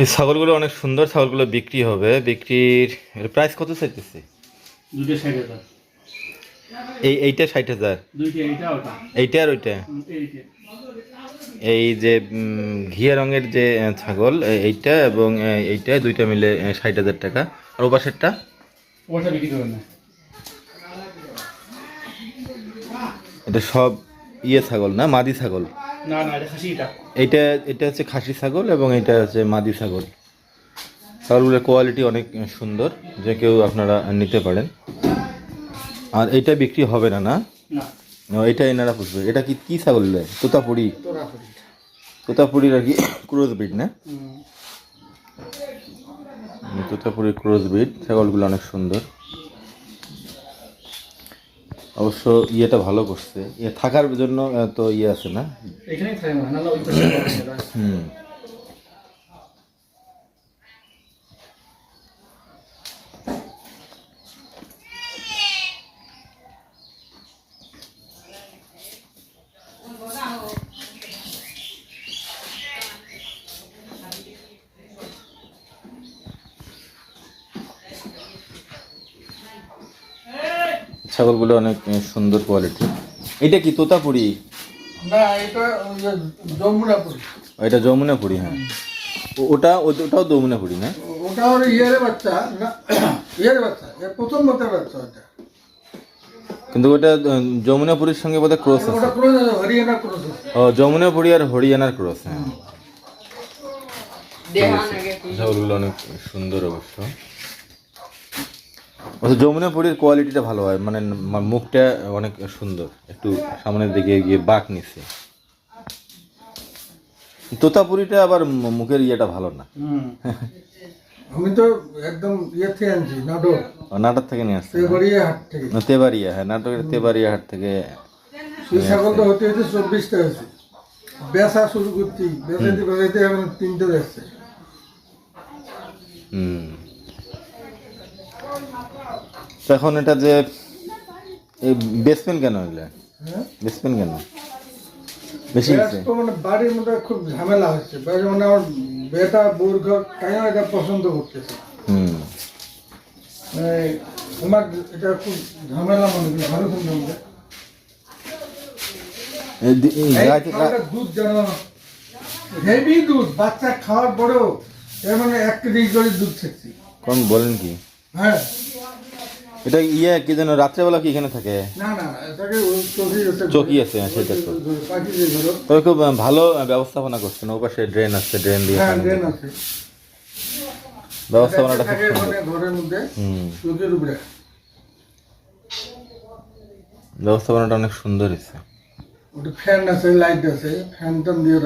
এই ছাগলগুলো অনেক সুন্দর ছাগলগুলো বিক্রি হবে। বিক্রির এর প্রাইস কত চাইতেছে? দুইটা ষাট হাজার। এই এইটা ষাট হাজার? এইটা আর ওইটা? এই যে ঘিয়া রঙের যে ছাগল এইটা এবং এইটা দুইটা মিলে ষাট হাজার টাকা। আর ও পাশেরটা? ওটা বিক্রি করবেন না। এটা সব ইয়ে ছাগল না মাদি ছাগল? না না এটা খাসি এটা এটা হচ্ছে খাসি ছাগল এবং এটা হচ্ছে মাদি ছাগল। ছাগলগুলোর কোয়ালিটি অনেক সুন্দর যে কেউ আপনারা নিতে পারেন। আর এইটা বিক্রি হবে না না? এটা এনারা পুষবে। এটা কি কী ছাগল? তোতাপুরি? তোতাপুরির আর কি ক্রোজ ব্রিড না? তোতাপুরি ক্রোজ ব্রিড ছাগলগুলো অনেক সুন্দর। অবশ্য ইয়েটা ভালো করছে। ইয়ে থাকার জন্য তো ইয়ে আছে না? এখানেই থাকে না ওই পাশে হুম। ছাগলগুলো অনেক সুন্দর কোয়ালিটি এটা কি তোতাপুরি? না এটা যমুনাপুরি। এটা যমুনাপুরি হ্যাঁ। ওটা ওটাও যমুনাপুরি না? ওটা ওর ইয়ের বাচ্চা না ইয়ের বাচ্চা প্রথম মতের বাচ্চা ওটা। কিন্তু ওটা যমুনাপুরীর সঙ্গে বোধহয় ক্রস আছে। ও যমুনাপুরি আর হরিয়ানার ক্রস হ্যাঁ। ছাগলগুলো অনেক সুন্দর অবশ্য। অবশ্য যমুনাপুরীর কোয়ালিটিটা ভালো হয়। মানে মুখটা অনেক সুন্দর। একটু সামনের দিকে গিয়ে বাঁক নিচ্ছে তোতাপুরিটা আবার মুখের ইয়েটা ভালো না। আমি তো একদম ইয়ে থেকে আনছি নাটক নাটক থেকে নিয়ে আসছে হরিয়া হাট থেকে। না, তেবাড়িয়া হ্যাঁ নাটকের তেবাড়িয়া হাট থেকে সেই ছাগল তো হতে হতে চব্বিশটা হয়েছে। বেচা শুরু করছি। বেচাইতে বেচাইতে এখন তিনটে যাচ্ছে হুম। তো এখন এটা যে এই বেসমেন্ট কেন এগুলা? হ্যাঁ? বেসমেন্ট কেন? বেশি মানে বাড়ির মধ্যে খুব ঝামেলা হচ্ছে। বাড়ির মানে আমার বেটা বউর ঘর কেন এটা পছন্দ করতেছে। হুম। মানে আমার এটা খুব ঝামেলা মনে করি ভালো শুনলাম যে। এই দি- এই এই রাতে- রা- খাওয়াটা দুধ হেভি দুধ বাচ্চা খাওয়ার পরেও এর মানে এক কেজি করে দুধ খেয়েছি। কোন বলেন কি? হ্যাঁ। এটা ইয়ে কি যেন রাত্রেবেলা কি এখানে থাকে? চৌকি আছে আছে হ্যাঁ, সেটা তো। তবে খুব ভালো ব্যবস্থাপনা করছেন। ও পাশে ড্রেন আছে ড্রেন দিয়ে হ্যাঁ। আছে। ব্যবস্থাপনাটা খুব সুন্দর। ব্যবস্থাপনাটা অনেক সুন্দর ওটা ফ্যান আছে লাইট আছে ফ্যান দিয়ে